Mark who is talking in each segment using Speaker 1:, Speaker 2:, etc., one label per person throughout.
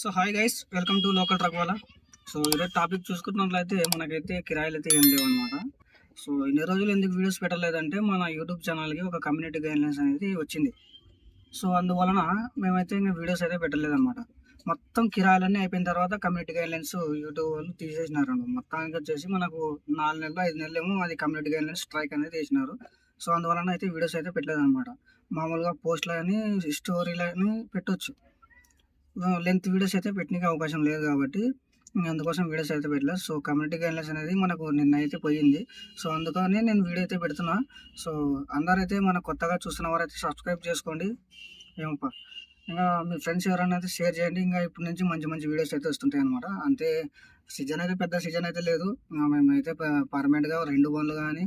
Speaker 1: So hi guys welcome to local truck వాళ్ళ so ఈరోజు topic చూసుకున్నట్లయితే మనకైతే కిరాయిలు అయితే ఏం లేవు అనమాట సో ఇన్ని రోజులు ఎందుకు వీడియోస్ పెట్టలేదంటే మన యూట్యూబ్ ఛానల్కి ఒక కమ్యూనిటీ గైడ్లైన్స్ అనేది వచ్చింది. సో అందువలన మేమైతే ఇంకా వీడియోస్ అయితే పెట్టలేదన్నమాట. మొత్తం కిరాయిలన్నీ అయిపోయిన తర్వాత కమ్యూనిటీ గైడ్లైన్స్ యూట్యూబ్ వాళ్ళు తీసేసినారు మొత్తానికి వచ్చేసి మనకు నాలుగు నెలలు ఐదు నెలలు ఏమో అది కమ్యూనిటీ గైడ్లైన్స్ స్ట్రైక్ అనేది వేసినారు సో అందువలన అయితే వీడియోస్ అయితే పెట్టలేదన్నమాట. మామూలుగా పోస్ట్లు కానీ స్టోరీలు అని పెట్టొచ్చు. లెంత్ వీడియోస్ అయితే పెట్టడానికి అవకాశం లేదు కాబట్టి అందుకోసం వీడియోస్ అయితే పెట్టలేదు సో కమ్యూనిటీ గైడ్లైన్స్ అనేది మనకు నిన్న అయితే పోయింది. సో అందుకనే నేను వీడియో అయితే పెడుతున్నా. సో అందరైతే మన కొత్తగా చూస్తున్న వారైతే సబ్స్క్రైబ్ చేసుకోండి. ఏమప్ప? ఇంకా మీ ఫ్రెండ్స్ ఎవరైనా అయితే షేర్ చేయండి. ఇంకా ఇప్పటి నుంచి మంచి మంచి వీడియోస్ అయితే వస్తుంటాయి అనమాట అంతే సీజన్ అయితే పెద్ద సీజన్ అయితే లేదు. మేమైతే పర్మనెంట్గా రెండు బండ్లు కానీ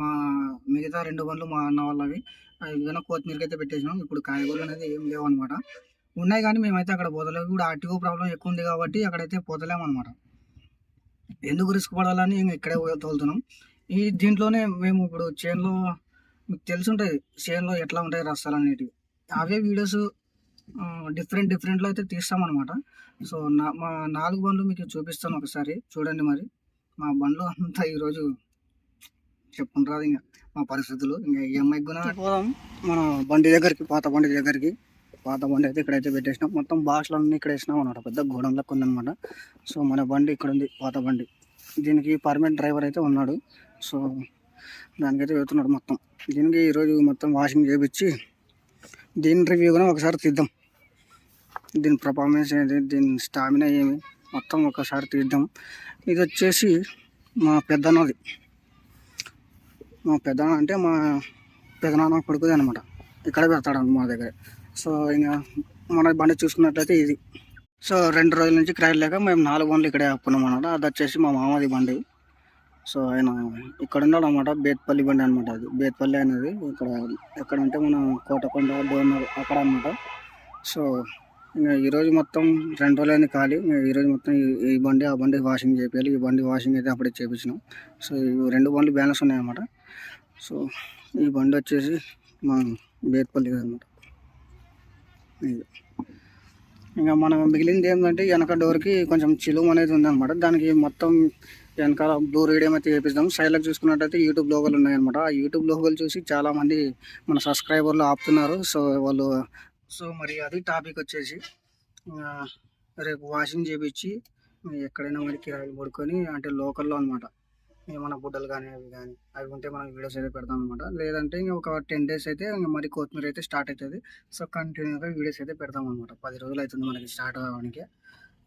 Speaker 1: మా మిగతా రెండు బండ్లు మా అన్న వాళ్ళవి ఇవన్నీ కానీ కొత్తిమీరకి అయితే పెట్టేసినాం. ఇప్పుడు కాయగూరలు అనేది ఏం లేవు అనమాట ఉన్నాయి కానీ మేమైతే అక్కడ పోతలేము ఇప్పుడు ఆర్టీఓ ప్రాబ్లం ఎక్కువ ఉంది కాబట్టి అక్కడైతే పోతలేము అనమాట ఎందుకు రిస్క్ పడాలని ఇంక ఇక్కడే తోలుతున్నాం. ఈ దీంట్లోనే మేము ఇప్పుడు చేన్లో మీకు తెలిసి ఉంటుంది చేన్లో ఎట్లా ఉంటాయి రస్తాలు అనేటివి. అవే వీడియోస్ డిఫరెంట్ డిఫరెంట్లో అయితే తీస్తామన్నమాట సో నా మా నాలుగు బండ్లు మీకు చూపిస్తాను ఒకసారి. చూడండి మరి. మా బండ్లు అంతా ఈరోజు చెప్పుకుంటారు ఇంకా మా పరిస్థితులు. ఇంకా ఈఎంఐ కూడా పోదాం. మన బండి దగ్గరికి పాత బండి దగ్గరికి పాత బండి అయితే ఇక్కడైతే పెట్టేసినాం. మొత్తం బాక్స్లన్నీ ఇక్కడ వేసినాం అనమాట పెద్ద గోడంలో ఉందన్నమాట సో మన బండి ఇక్కడ ఉంది పాత బండి. దీనికి పర్మనెంట్ డ్రైవర్ అయితే ఉన్నాడు. సో దానికైతే వెళ్తున్నాడు మొత్తం. దీనికి ఈరోజు మొత్తం వాషింగ్ చేయించి దీని రివ్యూ కూడా ఒకసారి తీద్దాం. దీని పర్ఫార్మెన్స్ ఏంటి దీని స్టామినా ఏమి మొత్తం ఒకసారి తీద్దాం. ఇది వచ్చేసి మా పెద్దన్నది మా పెద్దన్న అంటే మా పెదనాన్న కొడుకుది అనమాట ఇక్కడ పెడతాడు మా దగ్గర. సో ఇంకా మన బండి చూసుకున్నట్లయితే ఇది. సో రెండు రోజుల నుంచి కిరాయి లేక మేము నాలుగు బండ్లు ఇక్కడే ఆపుకున్నాం అనమాట అది వచ్చేసి మా మామది బండి. సో ఆయన ఇక్కడ ఉన్నాడు అనమాట బేత్పల్లి బండి అనమాట అది. బేత్పల్లి అనేది ఇక్కడ ఎక్కడంటే మన కోటకొండ డోనర్ అక్కడ అనమాట సో ఇంకా ఈరోజు మొత్తం రెండు రోజులైన ఖాళీ. ఈరోజు మొత్తం ఈ- బండి ఆ బండి వాషింగ్ చేయాలి ఈ బండి వాషింగ్ అయితే అప్పుడే చేపించినాం. సో ఈ రెండు బండ్లు బ్యాలెన్స్ ఉన్నాయన్నమాట. సో ఈ బండి వచ్చేసి మా బేత్పల్లి అనమాట ఇంకా మనం మిగిలింది ఏంటంటే వెనక డోర్కి కొంచెం చిలుము అనేది ఉందన్నమాట. దానికి మొత్తం వెనకాల బ్లూ రేడియం అయితే వేపిస్తాం. సైడ్లో చూసుకున్నట్టయితే యూట్యూబ్ లోగోలు ఉన్నాయన్నమాట. ఆ యూట్యూబ్ లోగోలు చూసి చాలామంది మన సబ్స్క్రైబర్లు ఆపుతున్నారు. సో వాళ్ళు సో మరి అది టాపిక్ వచ్చేసి ఇంకా రేపు వాషింగ్ చేపించి ఎక్కడైనా మరి కిరాయిలు పడుకొని అంటే లోకల్లో అనమాట ఏమైనా బుడ్డలు కానీ అవి కానీ అవి ఉంటే మనం వీడియోస్ అయితే పెడతాం అనమాట లేదంటే ఇంకా ఒక టెన్ డేస్ అయితే ఇంకా మరి కొత్తిమీర అయితే స్టార్ట్ అవుతుంది సో కంటిన్యూగా వీడియోస్ అయితే పెడతాం అనమాట పది రోజులు అవుతుంది మనకి స్టార్ట్ అవ్వడానికి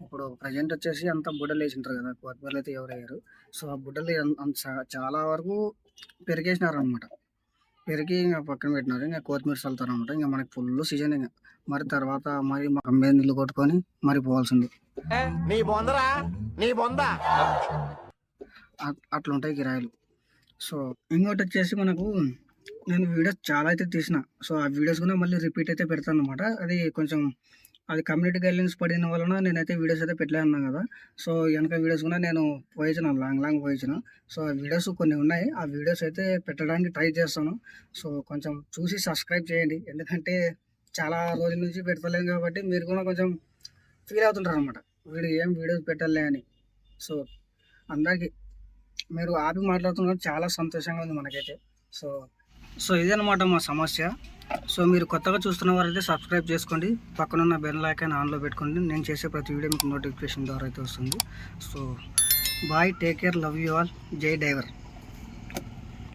Speaker 1: ఇప్పుడు ప్రజెంట్ వచ్చేసి అంత బుడ్డలు వేసింటారు కదా కొత్తిమీరలు అయితే ఎవరు వేయరు. సో ఆ బుడ్డలు చాలా వరకు పెరిగేసినారు అనమాట పెరిగి ఇంకా పక్కన పెట్టినారు. ఇంకా కొత్తిమీర చల్లుతారు అనమాట ఇంకా మనకి ఫుల్ సీజన్ ఇంకా. మరి తర్వాత మరి మా మీద నీళ్ళు కొట్టుకొని మరి పోవాల్సింది.
Speaker 2: నీ బొందరా? నీ బొందా?
Speaker 1: అట్- అట్లా ఉంటాయి కిరాయిలు సో ఇంకోటి వచ్చేసి మనకు నేను వీడియోస్ చాలా అయితే తీసిన. సో ఆ వీడియోస్ కూడా మళ్ళీ రిపీట్ అయితే పెడతాను అనమాట అది కొంచెం అది కమ్యూనిటీ గైడ్లైన్స్ పడిన వలన నేనైతే వీడియోస్ అయితే పెట్టలేను కదా. సో వెనక వీడియోస్ కూడా నేను పోయించిన లాంగ్ లాంగ్ పోయించిన. సో ఆ వీడియోస్ కొన్ని ఉన్నాయి. ఆ వీడియోస్ అయితే పెట్టడానికి ట్రై చేస్తాను. సో కొంచెం చూసి సబ్స్క్రైబ్ చేయండి. ఎందుకంటే చాలా రోజుల నుంచి పెడతలేం కాబట్టి మీరు కూడా కొంచెం ఫీల్ అవుతుంటారు అనమాట వీడు ఏం వీడియోస్ పెట్టలే అని. సో అందరికీ మీరు ఆపి మాట్లాడుతున్నారు చాలా సంతోషంగా ఉంది మనకైతే. సో సో ఇదనమాట మా సమస్య. సో మీరు కొత్తగా చూస్తున్న వారైతే సబ్స్క్రైబ్ చేసుకోండి. పక్కనున్న బెల్ ఐకాన్ ఆన్లో పెట్టుకోండి. నేను చేసే ప్రతి వీడియో మీకు నోటిఫికేషన్ ద్వారా అయితే వస్తుంది. So bye take care love you all జై డ్రైవర్.